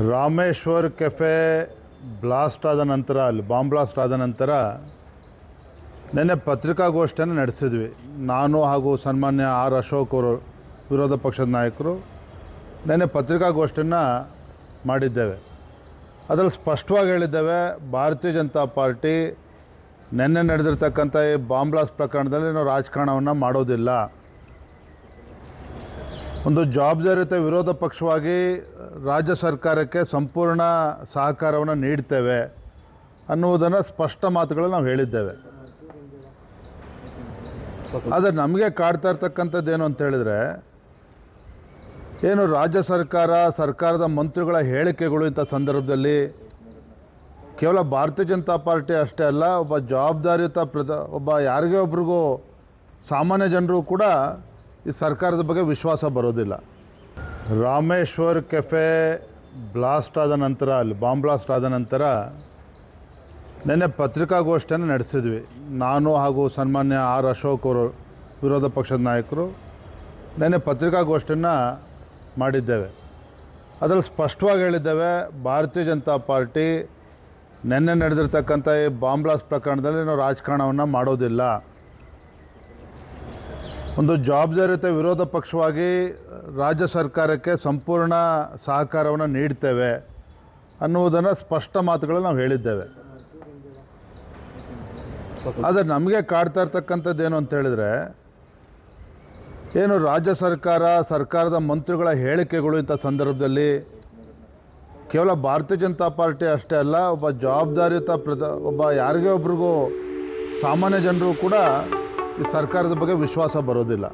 Rameswar cafe blast ಆದ ನಂತರ, ಅಲ್ಲಿ ಬಾಂಬ್ ಬ್ಲಾಸ್ಟ್ ಆದ ನಂತರ ನಿನ್ನೆ ಪತ್ರಿಕಾಗೋಷ್ಠಿಯನ್ನು ನಡೆಸಿದ್ವಿ. ನಾನು ಹಾಗೂ ಸನ್ಮಾನ್ಯ ಆರ್ ಅಶೋಕ್ ಅವರು, ವಿರೋಧ ಪಕ್ಷದ ನಾಯಕರು ನೆನ್ನೆ ಪತ್ರಿಕಾಗೋಷ್ಠಿಯನ್ನು ಮಾಡಿದ್ದೇವೆ. ಅದರಲ್ಲಿ ಸ್ಪಷ್ಟವಾಗಿ ಹೇಳಿದ್ದೇವೆ, ಭಾರತೀಯ ಜನತಾ ಪಾರ್ಟಿ ನಿನ್ನೆ ನಡೆದಿರ್ತಕ್ಕಂಥ ಈ ಬಾಂಬ್ ಬ್ಲಾಸ್ಟ್ ಪ್ರಕರಣದಲ್ಲಿ ನಾವು ರಾಜಕಾರಣವನ್ನು ಮಾಡೋದಿಲ್ಲ. ಒಂದು ಜವಾಬ್ದಾರಿಯುತ ವಿರೋಧ ಪಕ್ಷವಾಗಿ ರಾಜ್ಯ ಸರ್ಕಾರಕ್ಕೆ ಸಂಪೂರ್ಣ ಸಹಕಾರವನ್ನು ನೀಡ್ತೇವೆ ಅನ್ನುವುದನ್ನು ಸ್ಪಷ್ಟ ಮಾತುಗಳನ್ನು ನಾವು ಹೇಳಿದ್ದೇವೆ. ಆದರೆ ನಮಗೆ ಕಾಡ್ತಾ ಇರ್ತಕ್ಕಂಥದ್ದು ಏನು ಅಂತ ಹೇಳಿದರೆ, ಏನು ರಾಜ್ಯ ಸರ್ಕಾರ, ಸರ್ಕಾರದ ಮಂತ್ರಿಗಳ ಹೇಳಿಕೆಗಳು ಇಂಥ ಸಂದರ್ಭದಲ್ಲಿ ಕೇವಲ ಭಾರತೀಯ ಜನತಾ ಪಾರ್ಟಿ ಅಷ್ಟೇ ಅಲ್ಲ, ಒಬ್ಬ ಜವಾಬ್ದಾರಿಯುತ ಪ್ರದ ಒಬ್ಬ ಯಾರಿಗೇ ಒಬ್ರಿಗೂ ಸಾಮಾನ್ಯ ಜನರು ಕೂಡ ಈ ಸರ್ಕಾರದ ಬಗ್ಗೆ ವಿಶ್ವಾಸ ಬರೋದಿಲ್ಲ. ರಾಮೇಶ್ವರ್ ಕೆಫೆ ಬ್ಲಾಸ್ಟ್ ಆದ ನಂತರ, ಅಲ್ಲಿ ಬಾಂಬ್ ಬ್ಲಾಸ್ಟ್ ಆದ ನಂತರ ನಿನ್ನೆ ಪತ್ರಿಕಾಗೋಷ್ಠಿಯನ್ನು ನಡೆಸಿದ್ವಿ. ನಾನು ಹಾಗೂ ಸನ್ಮಾನ್ಯ ಆರ್ ಅಶೋಕ್ ಅವರು ವಿರೋಧ ಪಕ್ಷದ ನಾಯಕರು ನಿನ್ನೆ ಪತ್ರಿಕಾಗೋಷ್ಠಿಯನ್ನು ಮಾಡಿದ್ದೇವೆ. ಅದರಲ್ಲಿ ಸ್ಪಷ್ಟವಾಗಿ ಹೇಳಿದ್ದೇವೆ, ಭಾರತೀಯ ಜನತಾ ಪಾರ್ಟಿ ನಿನ್ನೆ ನಡೆದಿರ್ತಕ್ಕಂಥ ಈ ಬಾಂಬ್ ಪ್ರಕರಣದಲ್ಲಿ ನಾವು ರಾಜಕಾರಣವನ್ನು ಮಾಡೋದಿಲ್ಲ. ಒಂದು ಜವಾಬ್ದಾರಿಯುತ ವಿರೋಧ ಪಕ್ಷವಾಗಿ ರಾಜ್ಯ ಸರ್ಕಾರಕ್ಕೆ ಸಂಪೂರ್ಣ ಸಹಕಾರವನ್ನು ನೀಡ್ತೇವೆ ಅನ್ನುವುದನ್ನು ಸ್ಪಷ್ಟ ಮಾತುಗಳನ್ನು ನಾವು ಹೇಳಿದ್ದೇವೆ. ಆದರೆ ನಮಗೆ ಕಾಡ್ತಾ ಇರ್ತಕ್ಕಂಥದ್ದು ಏನು ಅಂತ ಹೇಳಿದರೆ, ಏನು ರಾಜ್ಯ ಸರ್ಕಾರ, ಸರ್ಕಾರದ ಮಂತ್ರಿಗಳ ಹೇಳಿಕೆಗಳು ಇಂಥ ಸಂದರ್ಭದಲ್ಲಿ ಕೇವಲ ಭಾರತೀಯ ಜನತಾ ಪಾರ್ಟಿ ಅಷ್ಟೇ ಅಲ್ಲ, ಒಬ್ಬ ಜವಾಬ್ದಾರಿಯುತ ಪ್ರಧ ಒಬ್ಬ ಯಾರಿಗೇ ಒಬ್ರಿಗೂ ಸಾಮಾನ್ಯ ಜನರು ಕೂಡ ಈ ಸರ್ಕಾರದ ಬಗ್ಗೆ ವಿಶ್ವಾಸ ಬರೋದಿಲ್ಲ.